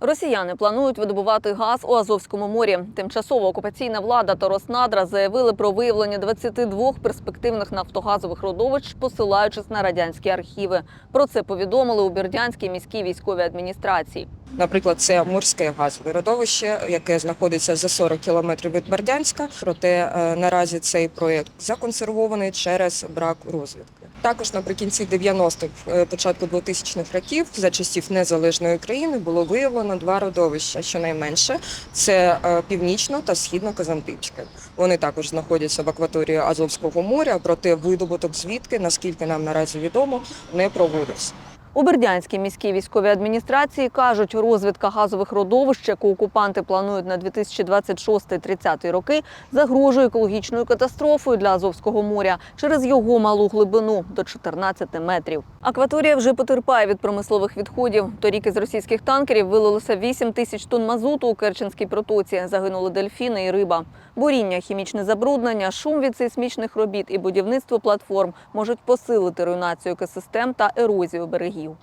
Росіяни планують видобувати газ у Азовському морі. Тимчасова окупаційна влада та Роснадра заявили про виявлення 22 перспективних нафтогазових родовищ, посилаючись на радянські архіви. Про це повідомили у Бердянській міській військовій адміністрації. Наприклад, це морське газове родовище, яке знаходиться за 40 кілометрів від Бердянська. Проте е, наразі цей проєкт законсервований через брак розвідки. Також наприкінці 90-х, е, початку 2000-х років, за часів незалежної країни, було виявлено два родовища. Щонайменше це е, північно та східно Казантипське. Вони також знаходяться в акваторії Азовського моря, проте видобуток звідки, наскільки нам наразі відомо, не проводився. У Бердянській міській військовій адміністрації кажуть, розвідка газових родовищ, яку окупанти планують на 2026-30 роки, загрожує екологічною катастрофою для Азовського моря через його малу глибину до 14 метрів. Акваторія вже потерпає від промислових відходів. Торік із російських танкерів вилилося 8 тисяч тонн мазуту у Керченській протоці. Загинули дельфіни і риба. Буріння, хімічне забруднення, шум від сейсмічних робіт і будівництво платформ можуть посилити руйнацію екосистем та ерозію берегів. Brasil.